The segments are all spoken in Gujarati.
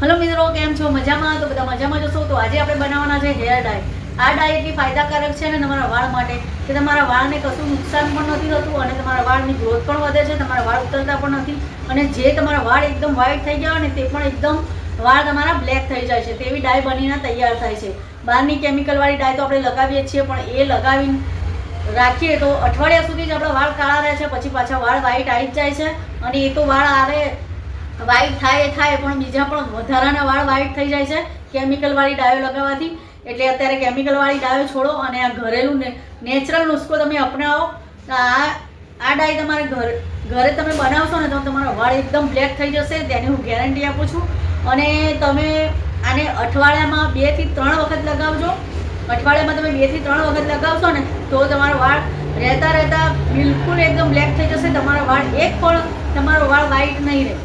હલો મિત્રો, કેમ છો? મજામાં? તો બધા મજામાં જશો તો આજે આપણે બનાવવાના છે હેર ડાય. આ ડાય એટલી ફાયદાકારક છે ને તમારા વાળ માટે, કે તમારા વાળને કશું નુકસાન પણ નથી થતું અને તમારા વાળની ગ્રોથ પણ વધે છે, તમારા વાળ ઉતરતા પણ નથી અને જે તમારા વાળ એકદમ વ્હાઈટ થઈ ગયા હોય ને તે પણ એકદમ વાળ તમારા બ્લેક થઈ જાય છે. તેવી ડાય બનીને તૈયાર થાય છે. બહારની કેમિકલવાળી ડાય તો આપણે લગાવીએ છીએ, પણ એ લગાવીને રાખીએ તો અઠવાડિયા સુધી જ આપણા વાળ કાળા રહે છે, પછી પાછા વાળ વ્હાઈટ આવી જ જાય છે અને એ તો વાળ આવે વ્હાઈટ થાય એ થાય, પણ બીજા પણ વધારાના વાળ વ્હાઈટ થઈ જાય છે કેમિકલવાળી ડાયો લગાવવાથી. એટલે અત્યારે કેમિકલવાળી ડાયો છોડો અને આ ઘરેલું નેચરલ નુસ્ખો તમે અપનાવો. આ આ ડાય તમારે ઘર ઘરે તમે બનાવશો ને તો તમારા વાળ એકદમ બ્લેક થઈ જશે, તેની હું ગેરંટી આપું છું. અને તમે આને અઠવાડિયામાં બેથી ત્રણ વખત લગાવજો. અઠવાડિયામાં તમે બેથી ત્રણ વખત લગાવશો ને તો તમારો વાળ રહેતા રહેતા બિલકુલ એકદમ બ્લેક થઈ જશે, તમારા વાળ એક પણ તમારો વાળ વ્હાઈટ નહીં રહે.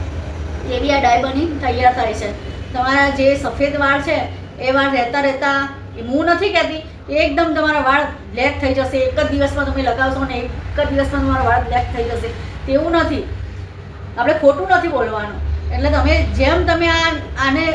એવી આ ડાય બની તૈયાર થાય છે. તમારા જે સફેદ વાળ છે, એ વાળ રહેતા રહેતા હું નથી કહેતી, એકદમ તમારા વાળ બ્લેક થઈ જશે. એક જ દિવસમાં તમે લગાવશો ને એક જ દિવસમાં તમારા વાળ બ્લેક થઈ જશે. તેવું નથી. આપણે ખોટું નથી બોલવાનું. એટલે તમે જેમ તમે આ, આને,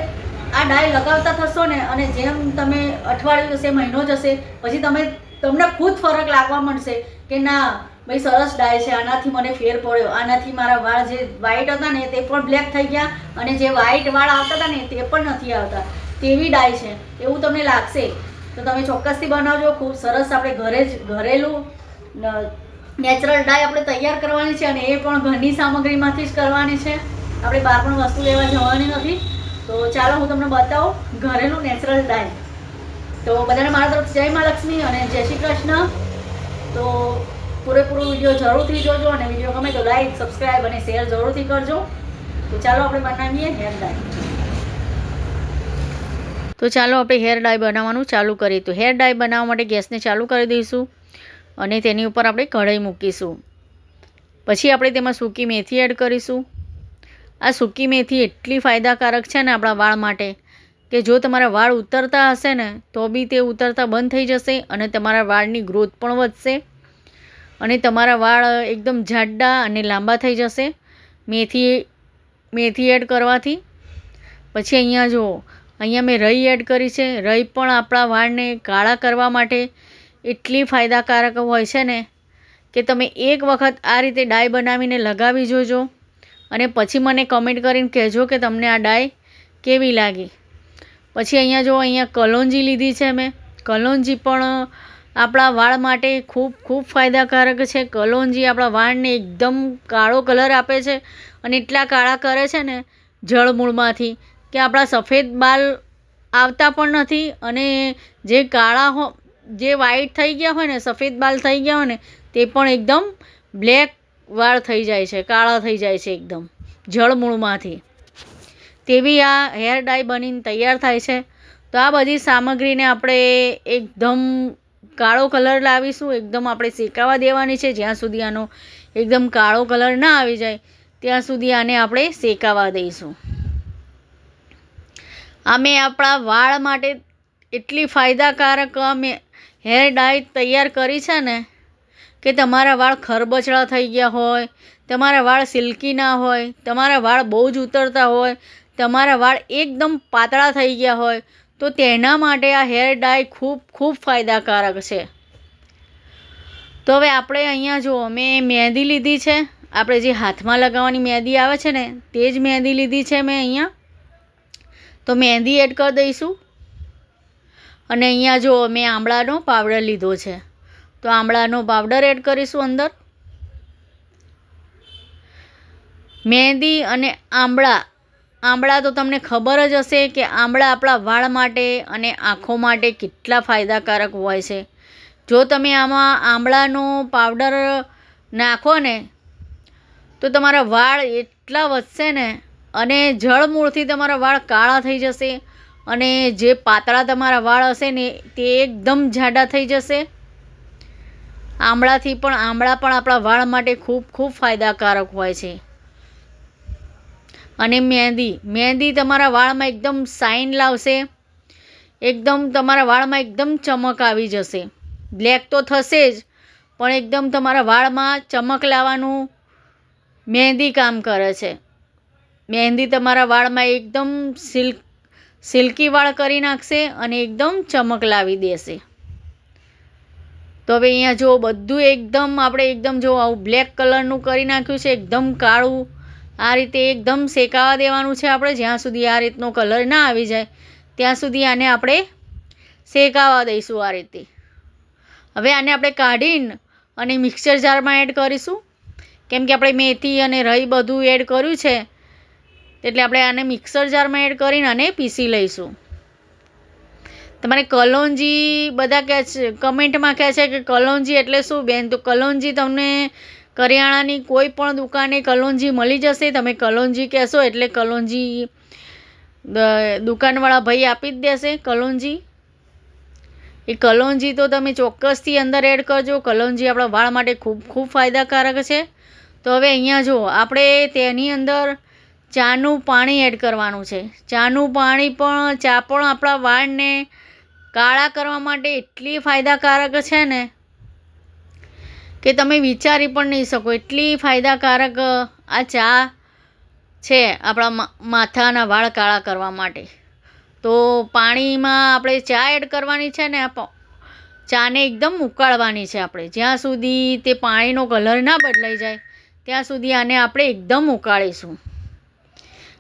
આ ડાય લગાવતા થશો ને, અને જેમ તમે અઠવાડિયું જશે મહિનો જશે પછી તમે, તમને ખુદ ફરક લાગવા મળશે કે ના ભાઈ સરસ ડાય છે, આનાથી મને ફેર પડ્યો. આનાથી મારા વાળ જે વ્હાઈટ હતા ને તે પણ બ્લેક થઈ ગયા અને જે વ્હાઈટ વાળ આવતા હતા ને તે પણ નથી આવતા. તેવી ડાય છે. એવું તમને લાગશે. તો તમે ચોક્કસથી બનાવજો. ખૂબ સરસ આપણે ઘરે જ ઘરેલું નેચરલ ડાય આપણે તૈયાર કરવાની છે અને એ પણ ઘરની સામગ્રીમાંથી જ કરવાની છે. આપણે બહાર પણ વસ્તુ લેવા જવાની નથી. તો ચાલો હું તમને બતાવું ઘરેલું નેચરલ ડાય. તો બધાને મારા તરફ જય મા લક્ષ્મી અને જય શ્રી કૃષ્ણ. તો પૂરેપૂરો વીડિયો જરૂરથી જોજો અને વીડિયો ગમે તો લાઈક સબસ્ક્રાઈબ અને શેર જરૂરથી કરજો. તો ચાલો આપણે બનાવીએ હેર તો ચાલો આપણે હેર ડાય બનાવવાનું ચાલુ કરીએ. તો હેર ડાય બનાવવા માટે ગેસને ચાલુ કરી દઈશું અને તેની ઉપર આપણે કઢાઈ મૂકીશું. પછી આપણે તેમાં સૂકી મેથી એડ કરીશું. આ સૂકી મેથી એટલી ફાયદાકારક છે ને આપણા વાળ માટે કે જો તમારા વાળ ઉતરતા હશે ને, તો બી તે ઉતરતા બંધ થઈ જશે અને તમારા વાળની ગ્રોથ પણ વધશે. અને તમારા વાળ એકદમ જાડા અને લાંબા થઈ જશે. મેથી મેથી એડ કરવાથી. પછી અહીંયા જુઓ, અહીંયા મેં રઈ એડ કરી છે. રઈ પણ આપણા વાળને કાળા કરવા માટે એટલી ફાયદાકારક હોય છે ને કે તમે એક વખત આ રીતે ડાય બનાવીને લગાવી જોજો. અને પછી મને કમેન્ટ કરીને કહેજો કે તમને આ ડાય કેવી લાગી. પછી અહીંયા જો અહીંયા કલોંજી લીધી છે મેં. કલોંજી પણ આપણા વાળ માટે ખૂબ ખૂબ ફાયદાકારક છે. કલોંજી આપણા વાળને એકદમ કાળો કલર આપે છે અને એટલા કાળા કરે છે ને જળમૂળમાંથી કે આપણા સફેદ બાલ આવતા પણ નથી અને જે કાળા હો, જે વ્હાઈટ થઈ ગયા હોય ને, સફેદ બાલ થઈ ગયા હોય ને, તે પણ એકદમ બ્લેક વાળ થઈ જાય છે, કાળા થઈ જાય છે એકદમ જળમૂળમાંથી તેવી આ હેર ડાય બનીને તૈયાર થાય છે. તો આ બધી સામગ્રીને આપણે એકદમ કાળો કલર લાવીશું, એકદમ આપણે શેકાવા દેવાની છે, જ્યાં સુધી આનો એકદમ કાળો કલર ના આવી જાય, ત્યાં સુધી આને આપણે શેકાવા દઈશું. અમે આપણા વાળ માટે એટલી ફાયદાકારક અમે હેર ડાય તૈયાર કરી છે ને, કે તમારા વાળ ખરબચડા થઈ ગયા હોય, તમારા વાળ સિલ્કી ના હોય, તમારા વાળ બહુ જ ઉતરતા હોય, તમારા વાળ એકદમ પાતળા થઈ ગયા હોય તો તેના માટે આ હેર ડાય ખૂબ ખૂબ ફાયદાકારક છે. તો હવે આપણે અહીંયા જુઓ મેં મહેંદી લીધી છે, આપણે જે હાથમાં લગાવવાની મહેંદી આવે છે ને, તે જ મહેંદી લીધી છે મેં અહીંયા. તો મહેંદી એડ કરી દઈશું. અને અહીંયા જો મેં આમળાનો પાવડર લીધો છે. તો આમળાનો પાવડર એડ કરીશું અંદર. મહેંદી અને આંબળા આંબળા તો તમને ખબર જ હશે કે આંબળા આપણા વાળ માટે અને આંખો માટે કેટલા ફાયદાકારક હોય છે. જો તમે આમાં આંબળાનો પાવડર નાખો ને, તો તમારા વાળ એટલા વધશે ને અને જળમૂળથી તમારા વાળ કાળા થઈ જશે અને જે પાતળા તમારા વાળ હશે ને તે એકદમ જાડા થઈ જશે. આમળાથી પણ આમળા પણ આપણા વાળ માટે ખૂબ ખૂબ ફાયદાકારક હોય છે. અને મહેંદી. મહેંદી તમારા વાળમાં એકદમ શાઇન લાવશે. એકદમ તમારા વાળમાં એકદમ ચમક આવી જશે. બ્લેક તો થશે જ, પણ એકદમ તમારા વાળમાં ચમક લાવવાનું મહેંદી કામ કરે છે. મહેંદી તમારા વાળમાં એકદમ સિલ્ક, સિલ્કી વાળ કરી નાખશે અને એકદમ ચમક લાવી દેશે. તો હવે અહીંયા જો બધું એકદમ, આપણે એકદમ જો આવું બ્લેક કલરનું કરી નાખ્યું છે, એકદમ કાળું આ રીતે એકદમ શેકાવા દેવાનું છે આપણે, જ્યાં સુધી આ રીતનો કલર ના આવી જાય, ત્યાં સુધી આને આપણે શેકાવા દઈશું આ રીતે. હવે આને આપણે કાઢીને અને મિક્સર જારમાં એડ કરીશું. કેમ કે આપણે મેથી અને રહી બધું એડ કર્યું છે, એટલે આપણે આને મિક્સર જારમાં એડ કરીને આને પીસી લઈશું. તમારે કલોંજી બધા કહે છે, કમેન્ટમાં કહે છે કે કલોંજી એટલે શું? બેન, તો કલોંજી તમને કરિયાણાની કોઈ પણ દુકાને કલોંજી મળી જશે. તમે કલોંજી કહેશો એટલે કલોંજી દુકાનવાળા ભાઈ આપી જ દેશે કલોંજી એ કલોંજી તો તમે ચોક્કસથી અંદર એડ કરજો. કલોંજી આપણા વાળ માટે ખૂબ ખૂબ ફાયદાકારક છે. તો હવે અહીંયા જો આપણે તેની અંદર ચાનું પાણી એડ કરવાનું છે. ચાનું પાણી પણ, ચા પણ આપણા વાળને કાળા કરવા માટે એટલી ફાયદાકારક છે ને. કે તમે વિચારી પણ નહીં શકો. એટલી ફાયદાકારક આ ચા છે આપણા માથાના વાળ કાળા કરવા માટે. તો પાણીમાં આપણે ચા એડ કરવાની છે ને ચાને એકદમ ઉકાળવાની છે આપણે. જ્યાં સુધી તે પાણીનો કલર ના બદલાઈ જાય, ત્યાં સુધી આને આપણે એકદમ ઉકાળીશું.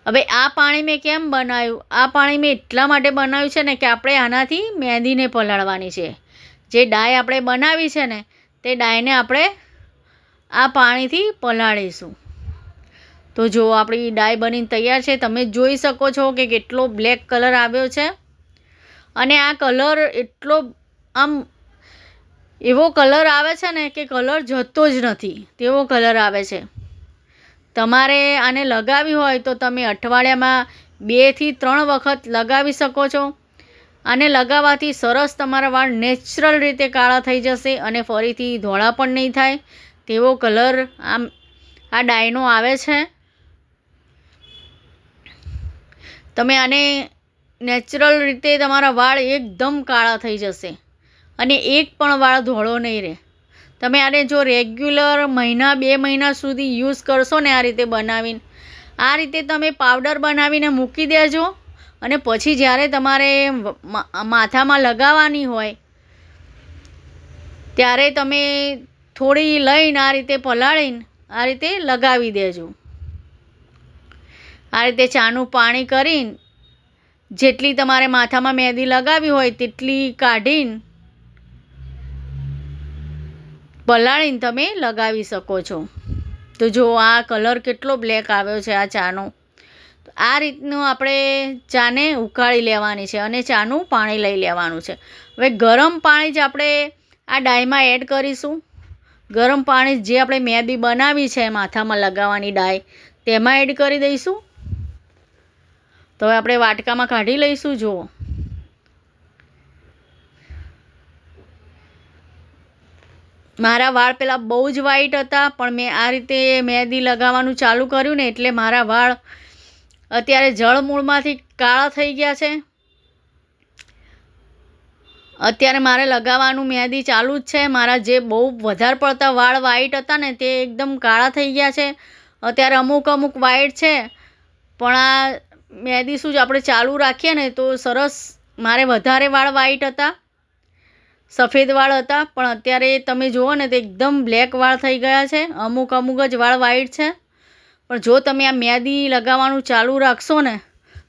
હવે આ પાણી મેં કેમ બનાવ્યું? આ પાણી મેં એટલા માટે બનાવ્યું છે ને કે આપણે આનાથી મહેંદીને પલાળવાની છે. જે ડાય આપણે બનાવી છે ને તે ડાયને આપણે આ પાણીથી પલાળીશું. તો જો આપણી ડાય બનીને તૈયાર છે, તમે જોઈ શકો છો કે કેટલો બ્લેક કલર આવ્યો છે. અને આ કલર એટલો આમ એવો કલર આવે છે ને કે કલર જતો જ નથી, તેવો કલર આવે છે. તમારે આને લગાવી હોય તો તમે અઠવાડિયામાં બેથી ત્રણ વખત લગાવી શકો છો. આને લગાવવાથી સરસ તમારા વાળ નેચરલ રીતે કાળા થઈ જશે અને ફરીથી ધોળા પણ નહીં થાય. તેવો કલર આમ, આ ડાયનો આવે છે. તમે આને નેચરલ રીતે તમારા વાળ એકદમ કાળા થઈ જશે અને એક પણ વાળ ધોળો નહીં રહે. તમે આને જો રેગ્યુલર મહિના, બે મહિના સુધી યુઝ કરશો ને આ રીતે બનાવીને, આ રીતે તમે પાવડર બનાવીને મૂકી દેજો. અને પછી જ્યારે તમારે માથામાં લગાવવાની હોય, ત્યારે તમે થોડી લઈને આ રીતે પલાળીને આ રીતે લગાવી દેજો. આ રીતે ચાનું પાણી કરીને જેટલી તમારે માથામાં મહેંદી લગાવી હોય તેટલી કાઢીને પલાળીને તમે લગાવી શકો છો. તો જો આ કલર કેટલો બ્લેક આવ્યો છે આ ચાનો. આ રીતનું આપણે ચાને ઉકાળી લેવાની છે અને ચાનું પાણી લઈ લેવાનું છે. હવે ગરમ પાણી જ આપણે આ ડાયમાં એડ કરીશું. ગરમ પાણી જે આપણે મેદી બનાવી છે માથામાં લગાવવાની ડાય તેમાં એડ કરી દઈશું. તો હવે આપણે વાટકામાં કાઢી લઈશું, જુઓ. મારા વાળ પહેલાં બહુ જ વ્હાઈટ હતા, પણ મેં આ રીતે મહેંદી લગાવવાનું ચાલુ કર્યું ને એટલે મારા વાળ અત્યારે જળમૂળમાંથી કાળા થઈ ગયા છે. અત્યારે મારે લગાવવાનું મહેંદી ચાલુ જ છે. મારા જે બહુ વધારે પડતા વાળ વ્હાઈટ હતા ને તે એકદમ કાળા થઈ ગયા છે. અત્યારે અમુક અમુક વ્હાઈટ છે. પણ આ મહેંદી શું જ આપણે ચાલુ રાખીએ ને તો સરસ મારે વધારે વાળ વ્હાઈટ હતા. સફેદ વાળ હતા. પણ અત્યારે તમે જુઓ ને તો એકદમ બ્લેક વાળ થઈ ગયા છે. અમુક અમુક જ વાળ વ્હાઈટ છે. પણ જો તમે આ મ્યાદી લગાવવાનું ચાલુ રાખશો ને,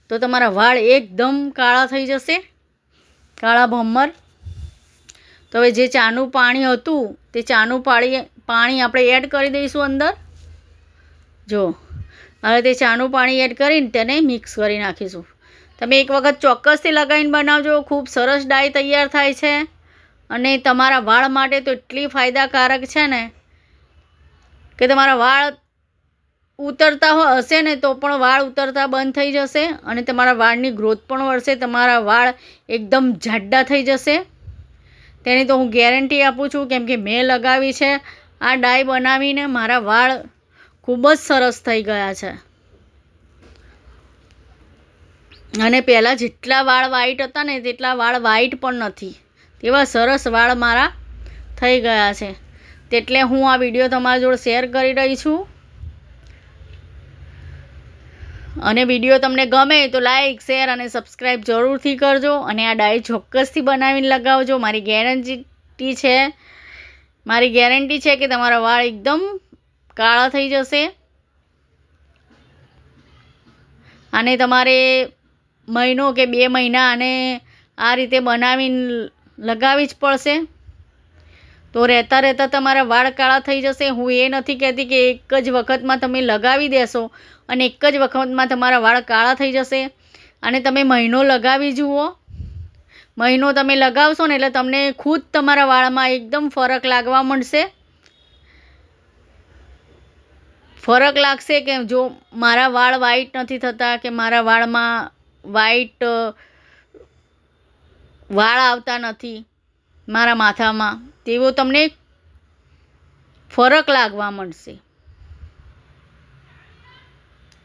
તો તમારા વાળ એકદમ કાળા થઈ જશે. કાળા ભમ્મર તો હવે જે ચાનું પાણી હતું, તે ચાનું પાણી પાણી આપણે એડ કરી દઈશું અંદર. જો, હવે તે ચાનું પાણી એડ કરીને તેને મિક્સ કરી નાખીશું. તમે એક વખત ચોક્કસથી લગાવીને બનાવજો, ખૂબ સરસ ડાય તૈયાર થાય છે. અને તમારા વાળ માટે તો એટલી ફાયદાકારક છે ને, કે તમારા વાળ ઉતરતા હશે ને તો પણ વાળ ઉતરતા બંધ થઈ જશે અને તમારા વાળની ગ્રોથ પણ વળશે તમારા વાળ એકદમ જાડા થઈ જશે. તેની તો હું ગેરંટી આપું છું, કેમ કે મેં લગાવી છે, આ ડાય બનાવીને મારા વાળ ખૂબ જ સરસ થઈ ગયા છે. અને પહેલાં જેટલા વાળ વ્હાઈટ હતા ને તેટલા વાળ વ્હાઈટ પણ નથી. તેવા સરસ વાળ મારા થઈ ગયા છે. તેટલે હું આ વીડિયો તમારા જોડે શેર કરી રહી છું. અને વીડિયો તમને ગમે તો લાઇક શેર અને સબસ્ક્રાઈબ જરૂરથી કરજો અને આ ડાય ચોક્કસથી બનાવીને લગાવજો. મારી ગેરંટી છે, મારી ગેરંટી છે કે તમારા વાળ એકદમ કાળા થઈ જશે. અને તમારે મહિનો કે બે મહિના અને આ રીતે બનાવીને લગાવવી જ પડશે. તો રહેતા રહેતા તમારા વાળ કાળા થઈ જશે. હું એ નથી કહેતી કે એક જ વખતમાં તમે લગાવી દેશો અને એક જ વખતમાં તમારા વાળ કાળા થઈ જશે. અને તમે મહિનો લગાવી જુઓ. મહિનો તમે લગાવશો ને એટલે તમને ખુદ તમારા વાળમાં એકદમ ફરક લાગવા માંડશે. ફરક લાગશે કે જો મારા વાળ વાઈટ નથી થતા કે મારા વાળમાં વાઈટ વાળ આવતા નથી. મારા માથામાં, તેવો તમને ફરક લાગવા મળશે.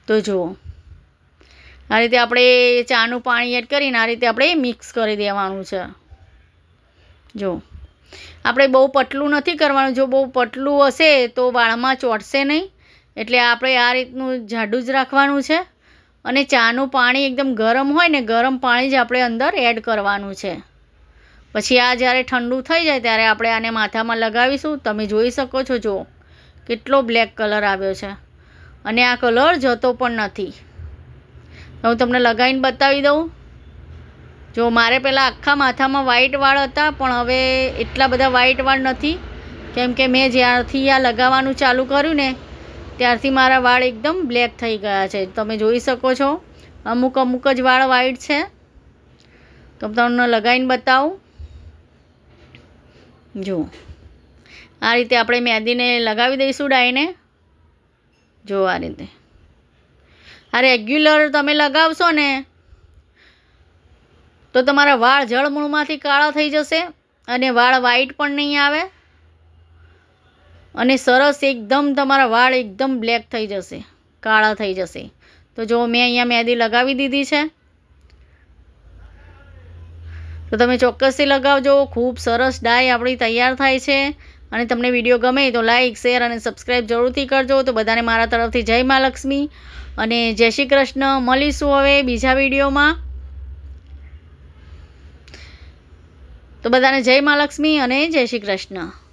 તો જુઓ. આ રીતે આપણે ચાનું પાણી એડ કરીને આ રીતે આપણે મિક્સ કરી દેવાનું છે. જો આપણે બહુ પતલું નથી કરવાનું. જો બહુ પતલું હશે તો વાળમાં ચોંટશે નહીં. એટલે આપણે આ રીતનું જાડું જ રાખવાનું છે. અને ચાનું પાણી એકદમ ગરમ હોય ને ગરમ પાણી જ આપણે અંદર એડ કરવાનું છે. પછી આ જ્યારે ઠંડુ થઈ જાય ત્યારે આપણે આને માથામાં લગાવીશું. તમે જોઈ શકો છો, જો. કેટલો બ્લેક કલર આવ્યો છે. અને આ કલર જતો પણ નથી. હું તમને લગાવીને બતાવી દઉં. જો, મારે પહેલાં આખા માથામાં વ્હાઈટ વાળ હતા, પણ હવે એટલા બધા વ્હાઈટ વાળ નથી. કેમ કે મેં જ્યારથી આ લગાવવાનું ચાલુ કર્યું ને, ત્યારથી મારા વાળ એકદમ બ્લેક થઈ ગયા છે. તમે જોઈ શકો છો, અમુક અમુક જ વાળ વ્હાઈટ છે. તો તમને લગાવીને બતાવું. જુઓ. આ રીતે આપણે મહેંદીને લગાવી દઈશું ડાયને. જો આ રીતે. આ રેગ્યુલર તમે લગાવશો ને, તો તમારા વાળ જળમૂળમાંથી કાળા થઈ જશે અને વાળ વ્હાઈટ પણ નહીં આવે. અને સરસ એકદમ તમારા વાળ એકદમ બ્લેક થઈ જશે, કાળા થઈ જશે. તો જો મેં અહીંયા મહેંદી લગાવી દીધી છે. તો તમે ચોક્કસથી લગાવજો. ખૂબ સરસ ડાય આપણી તૈયાર થાય છે. અને તમને વીડિયો ગમે તો લાઇક શેર અને સબસ્ક્રાઈબ જરૂરથી કરજો. તો બધાને મારા તરફથી જય મા લક્ષ્મી. અને જય શ્રી કૃષ્ણ. મળીશું હવે બીજા વિડીયોમાં. તો બધાને જય મા લક્ષ્મી અને જય શ્રી કૃષ્ણ.